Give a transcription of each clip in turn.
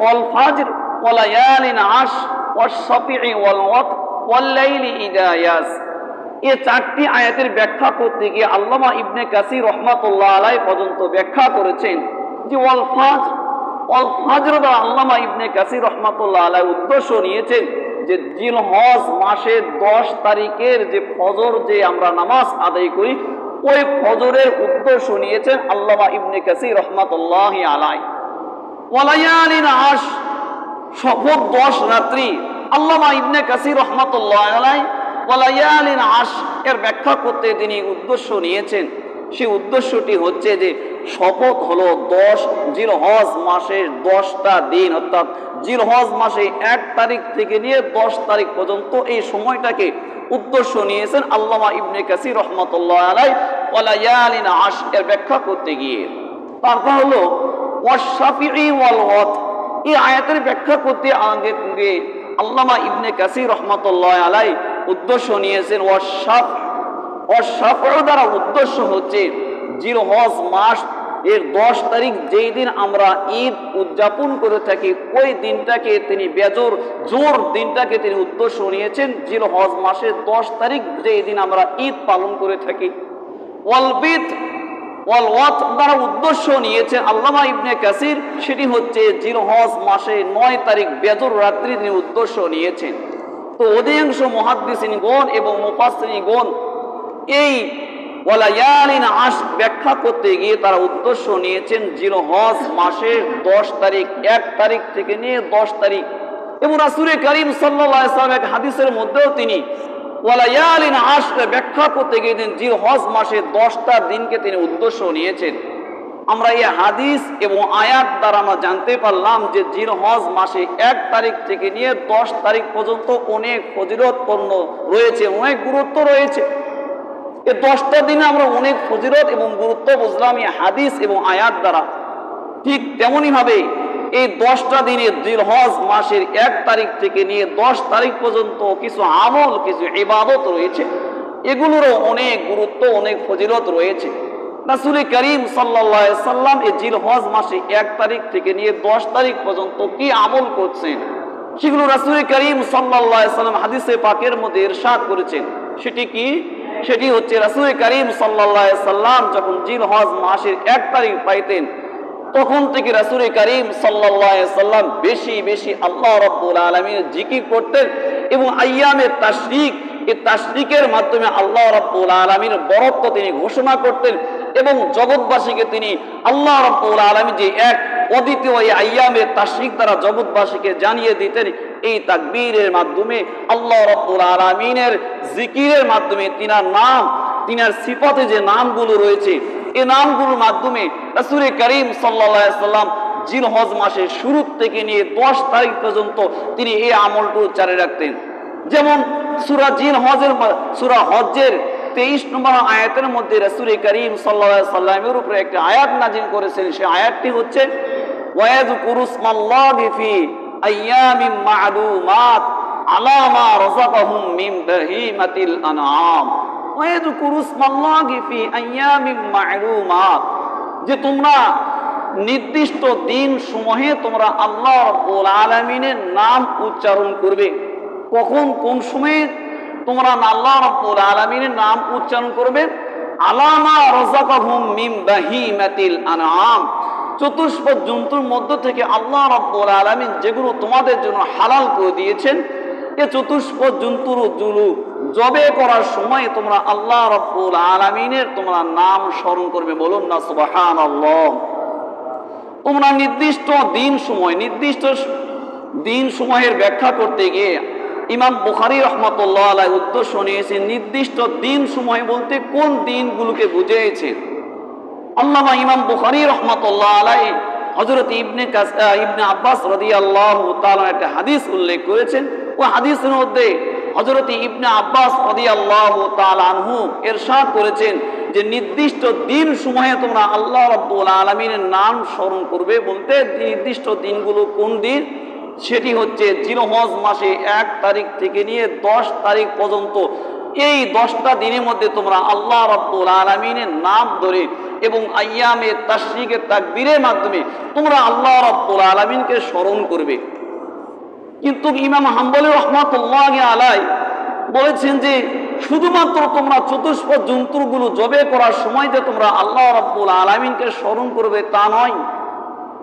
ওয়াল ফাজর, ওয়ালায়ালিন আশ ওয়াশফি'i ওয়াল ওয়াত ইদা ইয়াস। এই চারটি আয়াতের ব্যাখ্যা করতে গিয়ে আল্লামা ইবনে কাসির রহমাতুল্লাহ আলাই পর্যন্ত ব্যাখ্যা করেছেন যে ওয়াল ফাজ ওয়াল ফাজর আল্লামা ইবনে কাসির রহমাতুল্লাহ আলাই উদ্দেশ্য নিয়েছেন যে জিলহজ মাসের দশ তারিখের যে ফজর যে আমরা নামাজ আদায় করি, ওই ফজরের উদ্দেশ্য নিয়েছেন আল্লামা ইবনে কাসির রহমাতুল্লাহ আলাই ওয়ালায়ালিন দশ রাত্রি। আল্লামা ইবনে কাসির এর ব্যাখ্যা করতে তিনি উদ্দেশ্য নিয়েছেন। সেই উদ্দেশ্যটি হচ্ছে যে, শপথ হলো দশ দশটা দিন, অর্থাৎ মাসে এক তারিখ থেকে নিয়ে দশ তারিখ পর্যন্ত এই সময়টাকে উদ্দেশ্য নিয়েছেন আল্লামা ইবনে কাসির রহমতুল্লাহ আলাই ওয়ালায়ালিন আশ এর ব্যাখ্যা করতে গিয়ে। তারপর হলো এই আয়াতের ব্যাখ্যা করতে আগে গিয়ে আল্লামা ইবনে কাসির রহমতুল্লাহ আলাই উদ্দেশ্য নিয়েছেন ওয়াশাফ ওয়াশাফ দ্বারা উদ্দেশ্য হচ্ছে জিলহজ মাস এর দশ তারিখ যেই দিন আমরা ঈদ উদযাপন করে থাকি, ওই দিনটাকে তিনি বেজোর জোর দিনটাকে তিনি উদ্দেশ্য নিয়েছেন জিলহজ মাসের দশ তারিখ যেই দিন আমরা ঈদ পালন করে থাকি। ওয়ালবিদ ওয়াল ওয়াত দ্বারা উদ্দেশ্য নিয়েছেন আল্লামা ইবনে কাসির, সেটি হচ্ছে জিলহজ মাসে নয় তারিখ বেজর রাত্রি তিনি উদ্দেশ্য নিয়েছেন। তো অধিকাংশ মহাদ্দিসিনগণ এবং মুফাসিনগণ এই ওয়ালায়ালিন আশ ব্যাখ্যা করতে গিয়ে তারা উদ্দেশ্য নিয়েছেন জিলহজ মাসের দশ তারিখ, এক তারিখ থেকে নিয়ে দশ তারিখ। এবং রাসুরে করিম সাল্লাহ ইসলাম এক হাদিসের মধ্যেও তিনি ওয়ালায়ালিন আশকে ব্যাখ্যা করতে গিয়ে জিল হজ মাসের দশটা দিনকে তিনি উদ্দেশ্য নিয়েছেন। আমরা এই হাদিস এবং আয়াত দ্বারা আমরা জানতে পারলাম যে জিল হজ মাসে এক তারিখ থেকে নিয়ে দশ তারিখ পর্যন্ত অনেক ফজিরতপূর্ণ রয়েছে, অনেক গুরুত্ব রয়েছে। এই দশটা দিনে আমরা অনেক ফজিরত এবং গুরুত্ব বুঝলাম এই হাদিস এবং আয়াত দ্বারা। ঠিক তেমনই ভাবে এই দশটা দিনের জিলহজ মাসের এক তারিখ থেকে নিয়ে দশ তারিখ পর্যন্ত কিছু আমল, কিছু ইবাদত রয়েছে। এগুলোরও অনেক গুরুত্ব, অনেক ফজিলত রয়েছে। রাসুল করিম সাল্লা সাল্লাম এই জিলহজ মাসে এক তারিখ থেকে নিয়ে দশ তারিখ পর্যন্ত কি আমল করছেন? সেগুলো রাসুল করিম সাল্লা সাল্লাম হাদিসে পাকের মধ্যে ইরশাদ করেছেন। সেটি কি? সেটি হচ্ছে রাসুল করিম সাল্লা সাল্লাম যখন জিলহজ মাসের এক তারিখ পাইতেন তখন থেকে রাসুল করিম সাল্লাম বেশি বেশি আল্লাহ রব্বুল আলমীর জিকির করতেন এবং আয়ামের তাসরিক এই তাসরিকের মাধ্যমে আল্লাহ রব্বুল আলমীর বরত্ব তিনি ঘোষণা করতেন এবং জগৎবাসীকে তিনি আল্লাহ রব্বুল আলমী যে এক অদ্বিতীয় এই আয়ামের তাসরিক দ্বারা জগৎবাসীকে জানিয়ে দিতেন, এই তাকবীরের মাধ্যমে আল্লাহ রব্বুল আলমিনের জিকিরের মাধ্যমে তিনার নাম, তিনার সিফতে যে নামগুলো রয়েছে এই নামগুলোর মাধ্যমে রাসুল করিম সাল্লাম জিল হজ মাসের শুরু থেকে নিয়ে দশ তারিখ পর্যন্ত তিনি এই আমলটু চারে রাখতেন। যেমন সুরা জিল হজের সুরা হজের তেইশ নম্বর আয়াতের মধ্যে রাসুল করিম সাল্লা সাল্লামের উপরে একটি আয়াত নাজিল করেছেন সেই আয়াতটি হচ্ছে ওয়াজ কুরুসমাল্লাহি আইয়ামিম মা'লুমাত আলা মা রাযাকাহুম মিন বাহিমাতিল আনআম। যে তোমরা নির্দিষ্ট দিন সময়ে তোমরা আল্লাহ রব্বুল আলমিনের নাম উচ্চারণ করবে। কখন, কোন সময়ে তোমরা আল্লাহ রব্বুল আলমিনের নাম উচ্চারণ করবে? আলামা রাযাকাহুম মিন বাহিমাতিল আনআম, চতুষ্পদ জন্তুর মধ্য থেকে আল্লাহ রব্বুল আলমিন যেগুলো তোমাদের জন্য হালাল করে দিয়েছেন এ চতুষ্পদ জন্তুর জুলু জবে করার সময় তোমরা আল্লাহ রব্বুল আলমিনের তোমরা নাম স্মরণ করবে, বলুন না সুবাহান তোমরা নির্দিষ্ট দিন সময়, নির্দিষ্ট দিন সময়ের ব্যাখ্যা করতে গিয়ে ইমাম বুখারি রহমতুল্লাহ আলাই উদ্দেশ্য নিয়েছে, নির্দিষ্ট দিন সময় বলতে কোন দিনগুলোকে বুঝিয়েছে। আল্লামা ইমাম বুখারি রহমতুল্লাহ আলাই হজরত ইবনে ইবনে আব্বাস রদি আল্লাহ একটা হাদিস উল্লেখ করেছেন ও হাদিসের মধ্যে হজরত ইবনে আব্বাস আনহু এরশাদ করেছেন যে নির্দিষ্ট দিন সময়ে তোমরা আল্লাহ রব্বুল আলমিনের নাম স্মরণ করবে বলতে নির্দিষ্ট দিনগুলো কোন দিন? সেটি হচ্ছে জিরোহজ মাসে এক তারিখ থেকে নিয়ে দশ তারিখ পর্যন্ত। এই দশটা দিনের মধ্যে তোমরা আল্লাহ রব্বুল আলমিনের নাম ধরে এবং আয়ামে তাশরিকের তাকবীরের মাধ্যমে তোমরা আল্লাহ রাব্বুল আলামিনকে স্মরণ করবে। কিন্তু ইমাম হাম্বলি রহমাতুল্লাহ আলাই বলেছেন যে শুধুমাত্র তোমরা চতুষ্প জন্তুগুলো জবে করার সময় যে তোমরা আল্লাহ রাব্বুল আলামিনকে স্মরণ করবে তা নয়।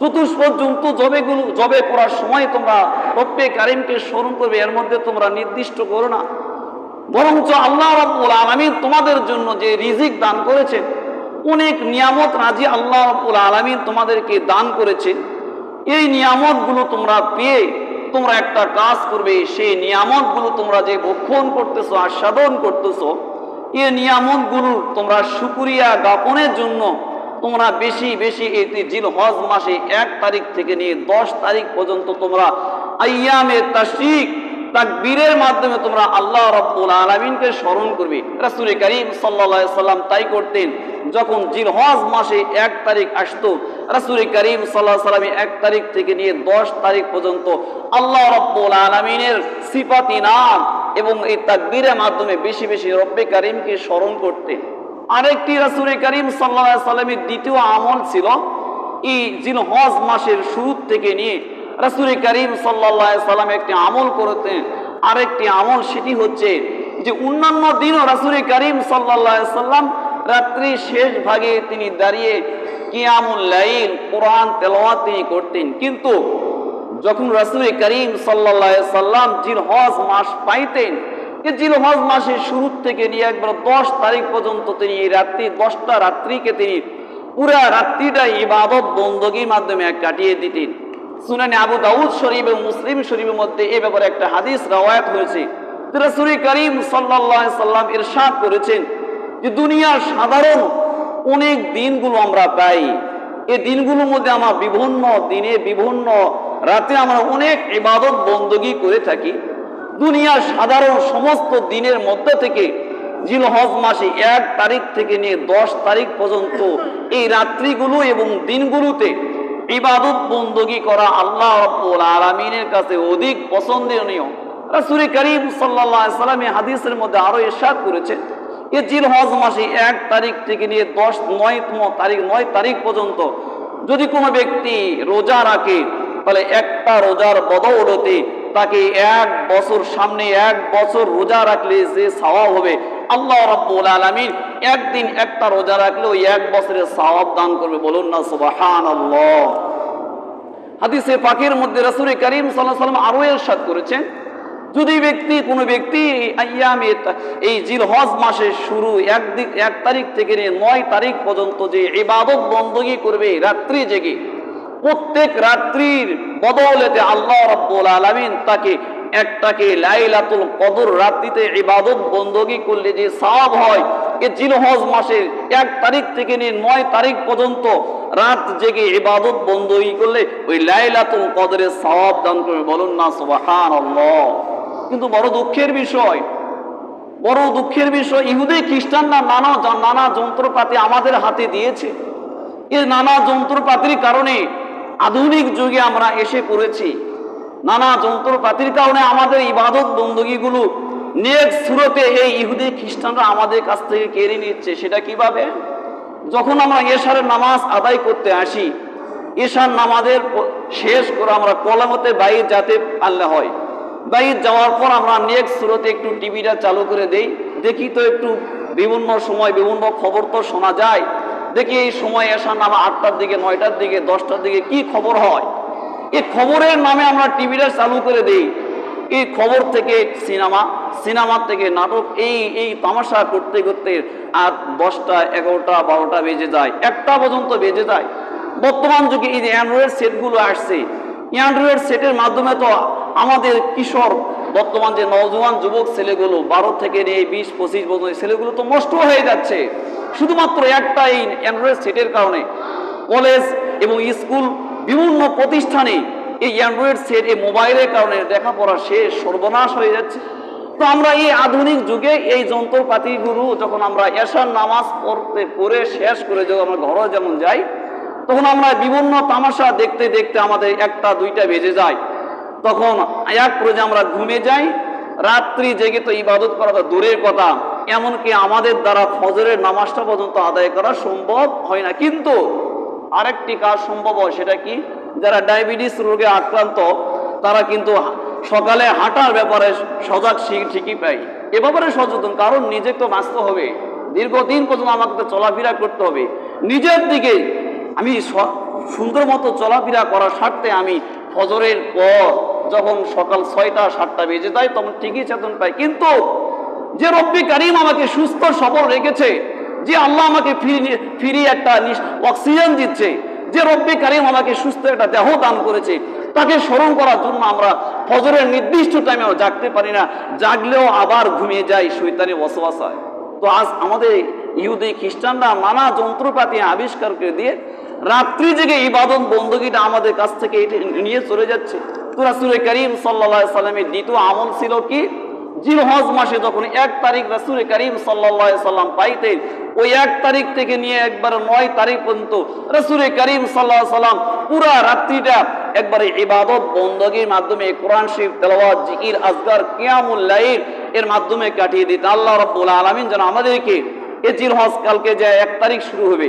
চতুষ্প জন্তু জবেগুলো, জবে করার সময় তোমরা রব্বে কারিমকে স্মরণ করবে, এর মধ্যে তোমরা নির্দিষ্ট করো না। বরঞ্চ আল্লাহ রাব্বুল আলামিন তোমাদের জন্য যে রিজিক দান করেছেন, অনেক নিয়ামত রাজি আল্লাহ রাব্বুল আলামিন তোমাদেরকে দান করেছে। এই নিয়ামতগুলো তোমরা পেয়ে তোমরা একটা কাজ করবে, সেই নিয়ামতগুলো তোমরা যে ভক্ষণ করতেছো, আস্বাদন করতেছো এই নিয়ামতগুলো তোমরা সুকুরিয়া জ্ঞাপনের জন্য তোমরা বেশি বেশি এটি জিল হজ মাসে এক তারিখ থেকে নিয়ে দশ তারিখ পর্যন্ত তোমরা আয়ামে তাশরিক তাকবীরের মাধ্যমে তোমরা আল্লাহ রব্বুল আলমিনকে স্মরণ করবে। রাসুল করিম সাল্লা সাল্লাম তাই করতেন, যখন জিলহজ মাসে এক তারিখ আসতো, রাসুল করিম সাল্লাহ সাল্লামে এক তারিখ থেকে নিয়ে দশ তারিখ পর্যন্ত আল্লাহ রব্বুল আলমিনের সিফাতি নাম এবং এই তাকবীরের মাধ্যমে বেশি বেশি রব্বে করিমকে স্মরণ করতেন। আরেকটি রাসুল করিম সাল্লাহ সাল্লামের দ্বিতীয় আমল ছিল, এই জিলহজ মাসের শুরু থেকে নিয়ে রাসুল করিম সাল্লাহ সাল্লাম একটি আমল করতেন আরেকটি আমল সেটি হচ্ছে যে অন্যান্য দিনও রাসুল করিম সাল্লাহ সাল্লাম রাত্রি শেষ ভাগে তিনি দাঁড়িয়ে কিয়ামুল লাইল, কোরআন তেলাওয়াত তিনি করতেন। কিন্তু যখন রাসুল করিম সাল্লাহ সাল্লাম জিল হজ মাস পাইতেন জিল হজ মাসের শুরু থেকে নিয়ে একবার দশ তারিখ পর্যন্ত তিনি এই রাত্রি, দশটা রাত্রিকে তিনি পুরা রাত্রিটা ইবাদত বন্দগীর মাধ্যমে কাটিয়ে দিতেন। সুনানি আবু দাউদ শরীফ এবং মুসলিম শরীফের মধ্যে এ ব্যাপারে একটা হাদিস রাওয়ায়াত হয়েছে। রাসূল করিম আলাইহি সাল্লাম ইরশাদ করেছেন যে দুনিয়ার সাধারণ অনেক দিনগুলো আমরা পাই। এই দিনগুলোর মধ্যে আমরা বিভিন্ন দিনে, বিভিন্ন রাতে আমরা অনেক ইবাদত বন্দগী করে থাকি। দুনিয়ার সাধারণ সমস্ত দিনের মধ্যে থেকে জিলহজ মাসে এক তারিখ থেকে নিয়ে দশ তারিখ পর্যন্ত এই রাত্রিগুলো এবং দিনগুলোতে ইবাদত বন্দগি করা আল্লাহ রব্বুল আলমিনের কাছে অধিক পছন্দনীয় রাসুল করিম সাল্লাহ সাল্লামে হাদিসের মধ্যে আরও ইরশাদ করেছে। এ জিল হজ মাসে এক তারিখ থেকে নিয়ে দশ নয়তম তারিখ, নয় তারিখ পর্যন্ত যদি কোনো ব্যক্তি রোজা রাখে, তাহলে একটা রোজার বদৌলতে তাকে এক বছর সামনে এক বছর রোজা রাখলে যে সওয়াব হবে, আল্লাহ রাব্বুল আলামিন একদিন একটা রোজা রাখলে ওই এক বছরের সওয়াব দান করবে। বলুন না, সুবহানাল্লাহ। হাদিসে পাকের মধ্যে রাসূল করিম সাল্লাল্লাহু আলাইহি আরও ইরশাদ করেছেন, যদি ব্যক্তি, কোনো ব্যক্তি আইয়ামে এই জিলহজ মাসের শুরু এক দিক এক তারিখ থেকে নিয়ে নয় তারিখ পর্যন্ত যে ইবাদত বন্দগি করবে, রাত্রি জেগে প্রত্যেক রাত্রির বদলেতে আল্লাহ রব্বুল আলামিন তাকে একটাকে লাইলাতুল কদর রাত্রিতে ইবাদত বন্দগি করলে যে সাব হয়, এ জিলহজ মাসের এক তারিখ থেকে নিয়ে নয় তারিখ পর্যন্ত রাত জেগে ইবাদত বন্দগি করলে ওই লাইলাতুল কদরের সাব দান করবে। বলুন না, সুবহানাল্লাহ। কিন্তু বড় দুঃখের বিষয়, বড় দুঃখের বিষয়, ইহুদি খ্রিস্টানরা নানা নানা যন্ত্রপাতি আমাদের হাতে দিয়েছে। এ নানা যন্ত্রপাতির কারণে আধুনিক যুগে আমরা এসে পড়েছি। নানা যন্ত্রপাতির কারণে আমাদের ইবাদত বন্দগিগুলো নেক্সট সুরতে এই ইহুদি খ্রিস্টানরা আমাদের কাছ থেকে কেড়ে নিচ্ছে, সেটা কীভাবে? যখন আমরা এশারের নামাজ আদায় করতে আসি, এশার নামাজের শেষ করে আমরা কলামতে বাইর যাতে পারলে হয়। বাইর যাওয়ার পর আমরা নেক্সট সুরতে একটু টিভিটা চালু করে দেই, দেখি তো একটু বিভিন্ন সময় বিভিন্ন খবর তো শোনা যায়। দেখি এই সময় এসার নামা আটটার দিকে, নয়টার দিকে, দশটার দিকে কি খবর হয়? এই খবরের নামে আমরা টিভিটা চালু করে দিই। এই খবর থেকে সিনেমা সিনেমা থেকে নাটক, এই এই তামাশা করতে করতে আর দশটা, এগারোটা, বারোটা বেজে যায়। একটা পর্যন্ত বেজে যায়। বর্তমান যুগে এই যে অ্যান্ড্রয়েড সেটগুলো আসছে অ্যান্ড্রয়েড সেটের মাধ্যমে তো আমাদের কিশোর, বর্তমান যে নজওয়ান যুবক ছেলেগুলো, বারো থেকে নিয়ে বিশ, পঁচিশ বছর, ছেলেগুলো তো নষ্ট হয়ে যাচ্ছে। শুধুমাত্র একটা এই অ্যান্ড্রয়েড সেটের কারণে কলেজ এবং স্কুল বিভিন্ন প্রতিষ্ঠানে এই অ্যান্ড্রয়েড সেট এই মোবাইলের কারণে লেখাপড়া শেষ, সর্বনাশ হয়ে যাচ্ছে। তো আমরা এই আধুনিক যুগে এই যন্ত্রপাতিগুলো যখন আমরা এশার নামাজ পড়তে, পড়ে শেষ করে যখন আমরা ঘরে যেমন যাই, তখন আমরা বিভিন্ন তামাশা দেখতে দেখতে আমাদের একটা, দুইটা বেজে যায়। তখন এক পর্যায়ে আমরা ঘুমে যাই, রাত্রি জেগে তো ইবাদত করা তো দূরের কথা। এমনকি আমাদের দ্বারা ফজরের নামাজটা পর্যন্ত আদায় করা সম্ভব হয় না। কিন্তু আরেকটি কাজ সম্ভব হয়, সেটা কি? যারা ডায়াবেটিস রোগে আক্রান্ত, তারা কিন্তু সকালে হাঁটার ব্যাপারে সজাগ ঠিকই পাই এ ব্যাপারে সচেতন, কারণ নিজে তো বাঁচতে হবে। দীর্ঘদিন পর্যন্ত আমাকে চলাফেরা করতে হবে। নিজের দিকে আমি সুন্দর মতো চলাফেরা করার স্বার্থে আমি ফজরের পর যখন সকাল ছয়টা, সাতটা বেজে যায়, তখন ঠিকই চেতন পাই। কিন্তু যে রব্বি কারিম আমাকে সুস্থ, সবল রেখেছে, যে আল্লাহ আমাকে ফিরি একটা অক্সিজেন দিচ্ছে, যে রব্বি কারিম আমাকে সুস্থ একটা দেহ দান করেছে, তাকে স্মরণ করার জন্য আমরা ফজরের নির্দিষ্ট টাইমেও জাগতে পারি না, জাগলেও আবার ঘুমিয়ে যাই, শৈতানি বসবাসায় তো আজ আমাদের ইহুদি খ্রিস্টানরা নানা যন্ত্রপাতি আবিষ্কার করে দিয়ে রাত্রি জেগে ইবাদত বন্দগিটা আমাদের কাছ থেকে নিয়ে চলে যাচ্ছে। তো রাসুল করিম সাল্লা সাল্লামের দ্বিতীয় আমল ছিল কি? জিলহজ মাসে যখন এক তারিখ রাসুল করিম সাল্লা সাল্লাম পাইতেন, ওই এক তারিখ থেকে নিয়ে একবার নয় তারিখ পর্যন্ত রাসুল করিম সাল্লাহ সাল্লাম পুরা রাত্রিটা একবারে ইবাদত বন্দগির মাধ্যমে কোরআন শরীফ, তেলাওয়াত, জিকির, আজগার, কিয়ামুল লাইল এর মাধ্যমে কাটিয়ে দিতে আল্লাহ রাব্বুল আলামিন যেন আমাদেরকে এ জিলহজ কালকে যে এক তারিখ শুরু হবে,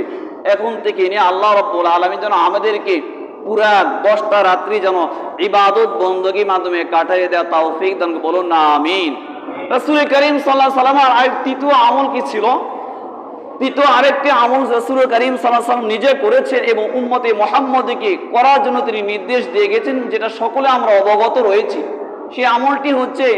এখন থেকে নিয়ে আল্লাহ রাব্বুল আলামিন যেন আমাদেরকে পুরা দশটা রাত্রি যেন ইবাদত বন্দগির মাধ্যমে কাটাইয়ে দেওয়া তাওফিক দান বলুন না, আমিন। রাসূল করিম সাল্লাল্লাহু আলাইহি সাল্লাম আর তৃতীয় আমল কি ছিল? তৃতীয় আরেকটি আমল রসুল করিম সাল্লাহ সাল্লাম নিজে করেছেন এবং উম্মতে মোহাম্মদকে করার জন্য তিনি নির্দেশ দিয়ে গেছেন, যেটা সকলে আমরা অবগত রয়েছি। সেই আমলটি হচ্ছে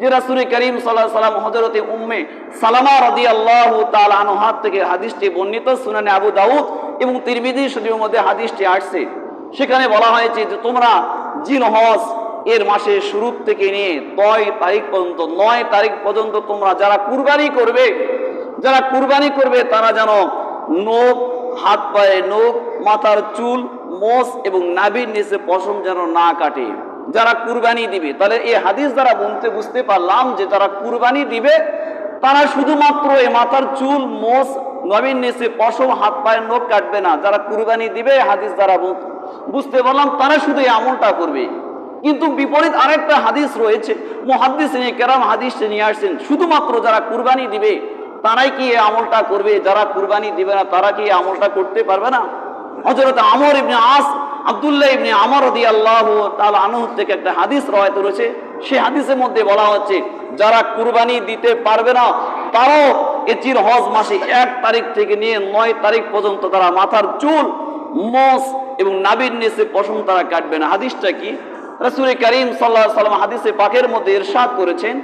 যে রাসুল করিম সাল্লাহ সাল্লাম হজরতে উম্মে সালামা রদি আল্লাহ তাল আনহাত থেকে হাদিসটি বর্ণিত, সুনানে আবু দাউদ এবং তিরমিদি শরীফের মধ্যে হাদিসটি আসছে। সেখানে বলা হয়েছে যে তোমরা জিন হজ এর মাসের শুরু থেকে নিয়ে নয় তারিখ পর্যন্ত, নয় তারিখ পর্যন্ত তোমরা যারা কুরবানি করবে, যারা কুরবানি করবে, তারা যেন নখ, হাত পায়ে নখ, মাথার চুল, মোষ এবং নাভির নিচে পশম যেন না কাটে। যারা কুরবানি দিবে, তাহলে এই হাদিস দ্বারা বলতে বুঝতে পারলাম যে যারা কুরবানি দিবে, তারা শুধুমাত্র এই মাথার চুল, মোষ নবীন নিচে পশম হাত পায়ের নখ কাটবে না। যারা কুরবানি দিবে, হাদিস দ্বারা বুঝতে পারলাম, তারা শুধু এই আমলটা করবে। কিন্তু বিপরীত আরেকটা হাদিস রয়েছে। মহাদিস নিয়ে কেরাম হাদিস নিয়ে আসছেন, শুধুমাত্র যারা কুরবানি দিবে, তারাই কি আমলটা করবে? যারা কুরবানি দিবে না, তারা কি আমলটা করতে পারবে না? হজরত আমর ইবনে আস, আব্দুল্লাহ ইবনে আমর রদি আল্লাহ তাল আনহ থেকে একটা হাদিস রয়েত রয়েছে। সেই হাদিসের মধ্যে বলা হচ্ছে যারা কুরবানি দিতে পারবে না, তারাও এ চির হজ মাসে এক তারিখ থেকে নিয়ে নয় তারিখ পর্যন্ত তারা মাথার চুল, মোষ এবং নাবির নিচে পশম তারা কাটবে না। হাদিসটা কি? রসুল করিম সাল্লাহ সাল্লাম হাদিসে পাকের মধ্যে ইরশাদ করেছেন।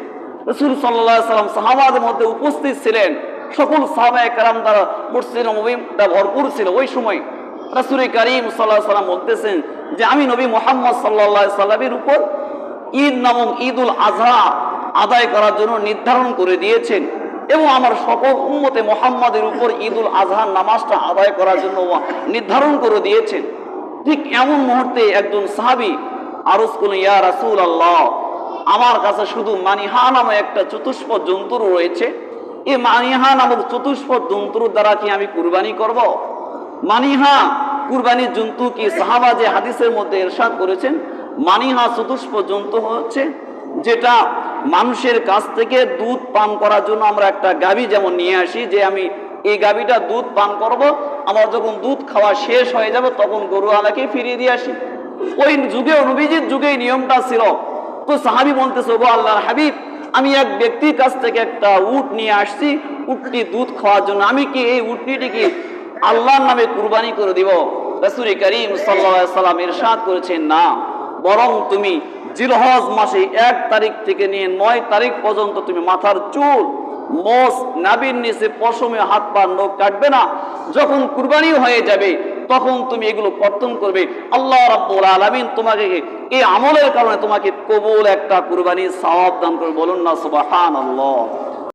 রসুল সাল্লাহ সাল্লাম সাহাবাদের মধ্যে উপস্থিত ছিলেন। সকল সাহাবায় কারাম দ্বারা মসজিদ নবীটা ভরপুর ছিল। ওই সময় রসুল করিম সাল্লাহ সাল্লাম বলতেছেন যে, আমি নবী মোহাম্মদ সাল্লাহ সাল্লামের উপর ঈদ নামক ঈদুল আজহা আদায় করার জন্য নির্ধারণ করে দিয়েছেন। এবং আমার সকল উম্মতে মোহাম্মদের উপর ঈদুল আজহার নামাজটা আদায় করার জন্য নির্ধারণ করে দিয়েছেন। ঠিক এমন মুহূর্তে একজন সাহাবি আরজ করলেন, ইয়া রাসূল আল্লাহ আমার কাছে শুধু মানিহা নামে একটা চতুষ্প জন্তু রয়েছে। এই মানিহা নামক চতুষ্প জন্তুর দ্বারা কি আমি কুরবানি করব? মানিহা, কুরবানির জন্তু কি সাহাবা যে হাদিসের মধ্যে এরশাদ করেছেন? মানিহা চতুষ্প জন্তু হচ্ছে যেটা মানুষের কাছ থেকে দুধ পান করার জন্য আমরা একটা গাভী যেমন নিয়ে আসি, যে আমি এই গাভীটা দুধ পান করব, আমার যখন দুধ খাওয়া শেষ হয়ে যাবে, তখন গরু আলাকে ফিরিয়ে দিয়ে আসি। ওই যুগে নবীজির যুগে নিয়মটা ছিল। তো সাহাবি বলতেছে গো আল্লাহর হাবিব, আমি এক ব্যক্তির কাছ থেকে একটা উট নিয়ে আসছি, উটটি দুধ খাওয়ার জন্য। আমি কি এই উটনিটিকে আল্লাহর নামে কুরবানি করে দিব? রাসূল করিম আলাইহি সাল্লাম ইরশাদ করেছেন, না। বরং তুমি জিলহজ মাসে এক তারিখ থেকে নিয়ে নয় তারিখ পর্যন্ত তুমি মাথার চুল, মোষ নাবির নিচে পশমে হাত পা নখ কাটবে না। যখন কুরবানি হয়ে যাবে, তখন তুমি এগুলো কর্তন করবে। আল্লাহ রাব্বুল আলামিন তোমাকে এই আমলের কারণে তোমাকে কবুল একটা কুরবানি সওয়াব দান করবে। বলুন না, সুবহানাল্লাহ।